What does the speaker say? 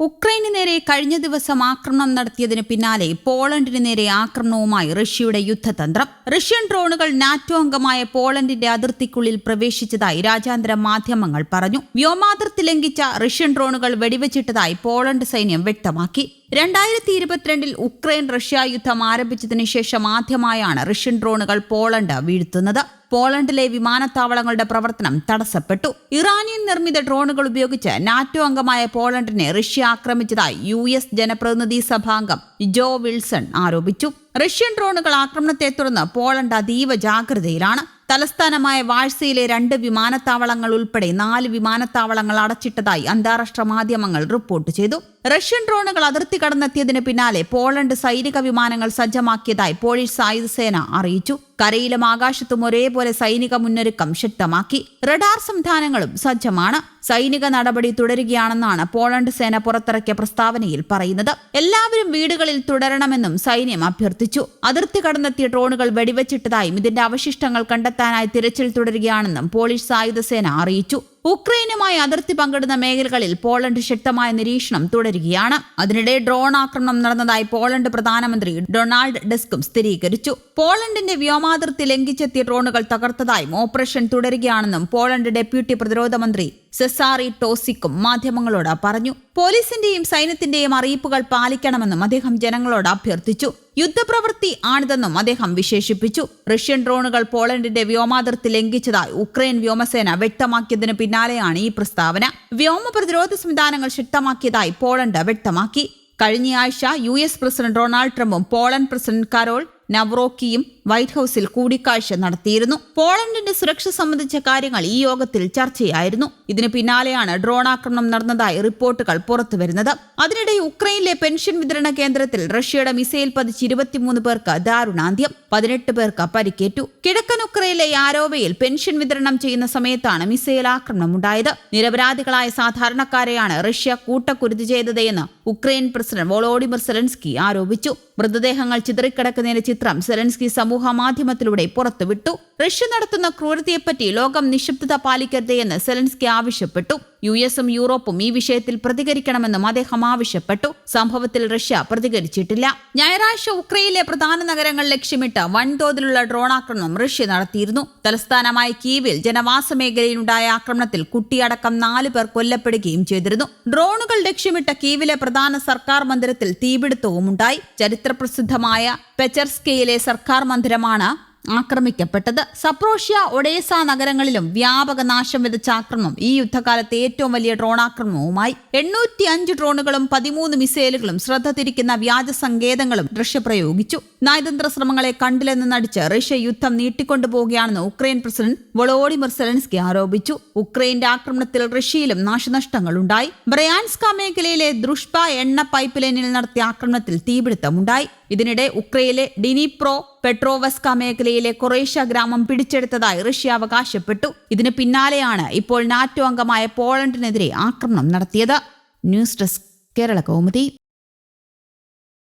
ഉക്രൈന് നേരെ കഴിഞ്ഞ ദിവസം ആക്രമണം നടത്തിയതിന് പിന്നാലെ പോളണ്ടിന് നേരെ ആക്രമണവുമായി റഷ്യയുടെ യുദ്ധതന്ത്രം. റഷ്യൻ ഡ്രോണുകൾ നാറ്റോ അംഗമായ പോളണ്ടിന്റെ അതിർത്തിക്കുള്ളിൽ പ്രവേശിച്ചതായി രാജ്യാന്തര മാധ്യമങ്ങൾ പറഞ്ഞു. വ്യോമാതിർത്തി ലംഘിച്ച റഷ്യൻ ഡ്രോണുകൾ വെടിവെച്ചിട്ടതായി പോളണ്ട് സൈന്യം വ്യക്തമാക്കി. രണ്ടായിരത്തി ഇരുപത്തിരണ്ടിൽ ഉക്രൈൻ റഷ്യ യുദ്ധം ആരംഭിച്ചതിന് ശേഷം ആദ്യമായാണ് റഷ്യൻ ഡ്രോണുകൾ പോളണ്ട് വീഴ്ത്തുന്നത്. പോളണ്ടിലെ വിമാനത്താവളങ്ങളുടെ പ്രവർത്തനം തടസ്സപ്പെട്ടു. ഇറാനിയൻ നിർമ്മിത ഡ്രോണുകൾ ഉപയോഗിച്ച് നാറ്റോ അംഗമായ പോളണ്ടിനെ റഷ്യ ആക്രമിച്ചതായി യു എസ് ജനപ്രതിനിധി സഭാംഗം ജോ വിൽസൺ ആരോപിച്ചു. റഷ്യൻ ഡ്രോണുകൾ ആക്രമണത്തെ തുടർന്ന് പോളണ്ട് അതീവ ജാഗ്രതയിലാണ്. തലസ്ഥാനമായ വാഴ്സയിലെ രണ്ട് വിമാനത്താവളങ്ങൾ ഉൾപ്പെടെ നാല് വിമാനത്താവളങ്ങൾ അടച്ചിട്ടതായി അന്താരാഷ്ട്ര മാധ്യമങ്ങൾ റിപ്പോർട്ട് ചെയ്തു. റഷ്യൻ ഡ്രോണുകൾ അതിർത്തി കടന്നെത്തിയതിന് പിന്നാലെ പോളണ്ട് സൈനിക വിമാനങ്ങൾ സജ്ജമാക്കിയതായി പോളിഷ് സായുധ സേന അറിയിച്ചു. കരയിലും ആകാശത്തും ഒരേപോലെ സൈനിക മുന്നൊരുക്കം ശക്തമാക്കി. റഡാർ സംവിധാനങ്ങളും സജ്ജമാണ്. സൈനിക നടപടി തുടരുകയാണെന്നാണ് പോളണ്ട് സേന പുറത്തിറക്കിയ പ്രസ്താവനയിൽ പറയുന്നത്. എല്ലാവരും വീടുകളിൽ തുടരണമെന്നും സൈന്യം അഭ്യർത്ഥിച്ചു. അതിർത്തി കടന്നെത്തിയ ഡ്രോണുകൾ വെടിവെച്ചിട്ടതായും ഇതിന്റെ അവശിഷ്ടങ്ങൾ കണ്ടെത്താനായി തിരച്ചിൽ തുടരുകയാണെന്നും പോളിഷ് സായുധ സേന അറിയിച്ചു. ഉക്രൈനുമായി അതിർത്തി പങ്കിടുന്ന മേഖലകളിൽ പോളണ്ട് ശക്തമായ നിരീക്ഷണം തുടരുകയാണ്. അതിനിടെ ഡ്രോൺ ആക്രമണം നടന്നതായി പോളണ്ട് പ്രധാനമന്ത്രി ഡൊണാൾഡ് ഡെസ്കും സ്ഥിരീകരിച്ചു. പോളണ്ടിന്റെ വ്യോമാതിർത്തി ലംഘിച്ചെത്തിയ ഡ്രോണുകൾ തകർത്തതായും ഓപ്പറേഷൻ തുടരുകയാണെന്നും പോളണ്ട് ഡെപ്യൂട്ടി പ്രതിരോധ മന്ത്രി സെസാറി ടോസിക്കും മാധ്യമങ്ങളോട് പറഞ്ഞു പോലീസിന്റെയും സൈന്യത്തിന്റെയും അറിയിപ്പുകൾ പാലിക്കണമെന്നും അദ്ദേഹം ജനങ്ങളോട് അഭ്യർത്ഥിച്ചു. യുദ്ധപ്രവൃത്തി ആണിതെന്നും അദ്ദേഹം വിശേഷിപ്പിച്ചു. റഷ്യൻ ഡ്രോണുകൾ പോളണ്ടിന്റെ വ്യോമാതിർത്തി ലംഘിച്ചതായി ഉക്രൈൻ വ്യോമസേന വ്യക്തമാക്കിയതിന് പിന്നാലെയാണ് ഈ പ്രസ്താവന. വ്യോമ പ്രതിരോധ സംവിധാനങ്ങൾ ശക്തമാക്കിയതായി പോളണ്ട് വ്യക്തമാക്കി. കഴിഞ്ഞയാഴ്ച യു എസ് പ്രസിഡന്റ് ഡൊണാൾഡ് ട്രംപും പോളണ്ട് പ്രസിഡന്റ് കരോൾ നവ്രോക്കിയും വൈറ്റ് ഹൌസിൽ കൂടിക്കാഴ്ച നടത്തിയിരുന്നു. പോളണ്ടിന്റെ സുരക്ഷ സംബന്ധിച്ച കാര്യങ്ങൾ ഈ യോഗത്തിൽ ചർച്ചയായിരുന്നു. ഇതിന് പിന്നാലെയാണ് ഡ്രോൺ ആക്രമണം നടന്നതായി റിപ്പോർട്ടുകൾ പുറത്തുവരുന്നത്. അതിനിടെ ഉക്രൈനിലെ പെൻഷൻ വിതരണ കേന്ദ്രത്തിൽ റഷ്യയുടെ മിസൈൽ പതിച്ച് ഇരുപത്തിമൂന്ന് പേർക്ക് ദാരുണാന്ത്യം പതിനെട്ട് പേർക്ക് പരിക്കേറ്റു. കിഴക്കൻ ഉക്രൈനിലെ യാരോവയിൽ പെൻഷൻ വിതരണം ചെയ്യുന്ന സമയത്താണ് മിസൈൽ ആക്രമണം ഉണ്ടായത്. നിരപരാധികളായ സാധാരണക്കാരെയാണ് റഷ്യ കൂട്ടക്കുരുതി ചെയ്തതെന്ന് ഉക്രൈൻ പ്രസിഡന്റ് വോളോഡിമിർ സെലൻസ്കി ആരോപിച്ചു. മൃതദേഹങ്ങൾ ചിതറിക്കിടക്കുന്നതിന്റെ ചിത്രം സെലൻസ്കി സമൂഹ മാധ്യമത്തിലൂടെ പുറത്തുവിട്ടു. റഷ്യ നടത്തുന്ന ക്രൂരതയെപ്പറ്റി ലോകം നിശബ്ദത പാലിക്കരുതേ എന്ന് സെലൻസ്കി ആവശ്യപ്പെട്ടു. യു എസും യൂറോപ്പും ഈ വിഷയത്തിൽ പ്രതികരിക്കണമെന്നും അദ്ദേഹം ആവശ്യപ്പെട്ടു. സംഭവത്തിൽ റഷ്യ പ്രതികരിച്ചിട്ടില്ല. ഞായറാഴ്ച ഉക്രൈനിലെ പ്രധാന നഗരങ്ങൾ ലക്ഷ്യമിട്ട് വൻതോതിലുള്ള ഡ്രോൺ ആക്രമണം റഷ്യ നടത്തിയിരുന്നു. തലസ്ഥാനമായ കീവിൽ ജനവാസ മേഖലയിലുണ്ടായ ആക്രമണത്തിൽ കുട്ടിയടക്കം നാല് പേർ കൊല്ലപ്പെടുകയും ചെയ്തിരുന്നു. ഡ്രോണുകൾ ലക്ഷ്യമിട്ട കീവിലെ പ്രധാന സർക്കാർ മന്ദിരത്തിൽ തീപിടുത്തവും ഉണ്ടായി ചരിത്രപ്രസിദ്ധമായ പെച്ചർസ്കയിലെ സർക്കാർ മന്ദിരമാണ് ആക്രമിക്കപ്പെട്ടത്. സപ്രോഷ്യ ഒഡേസ നഗരങ്ങളിലും വ്യാപക നാശം വിതച്ച ആക്രമണം. ഈ യുദ്ധകാലത്തെ ഏറ്റവും വലിയ ഡ്രോൺ ആക്രമണവുമായി എണ്ണൂറ്റി അഞ്ച് ഡ്രോണുകളും പതിമൂന്ന് മിസൈലുകളും ശ്രദ്ധ തിരിക്കുന്ന വ്യാജ സങ്കേതങ്ങളും റഷ്യ പ്രയോഗിച്ചു. നയതന്ത്ര ശ്രമങ്ങളെ കണ്ടില്ലെന്ന് നടിച്ച് റഷ്യ യുദ്ധം നീട്ടിക്കൊണ്ടുപോവുകയാണെന്ന് ഉക്രൈൻ പ്രസിഡന്റ് വളോഡിമിർ സെലൻസ്കി ആരോപിച്ചു. ഉക്രൈന്റെ ആക്രമണത്തിൽ റഷ്യയിലും നാശനഷ്ടങ്ങൾ ഉണ്ടായി ബ്രയാൻസ്ക മേഖലയിലെ ദൃഷ്പ എണ്ണ പൈപ്പ് ലൈനിൽ നടത്തിയ ആക്രമണത്തിൽ തീപിടുത്തമുണ്ടായി. ഇതിനിടെ ഉക്രൈനിലെ ഡിനിപ്രോ പെട്രോവസ്ക മേഖലയിലെ കൊറേഷ്യ ഗ്രാമം പിടിച്ചെടുത്തതായി റഷ്യ അവകാശപ്പെട്ടു. ഇതിന് പിന്നാലെയാണ് ഇപ്പോൾ നാറ്റോ അംഗമായ പോളണ്ടിനെതിരെ ആക്രമണം നടത്തിയത്. News desk Kerala Kaumudi.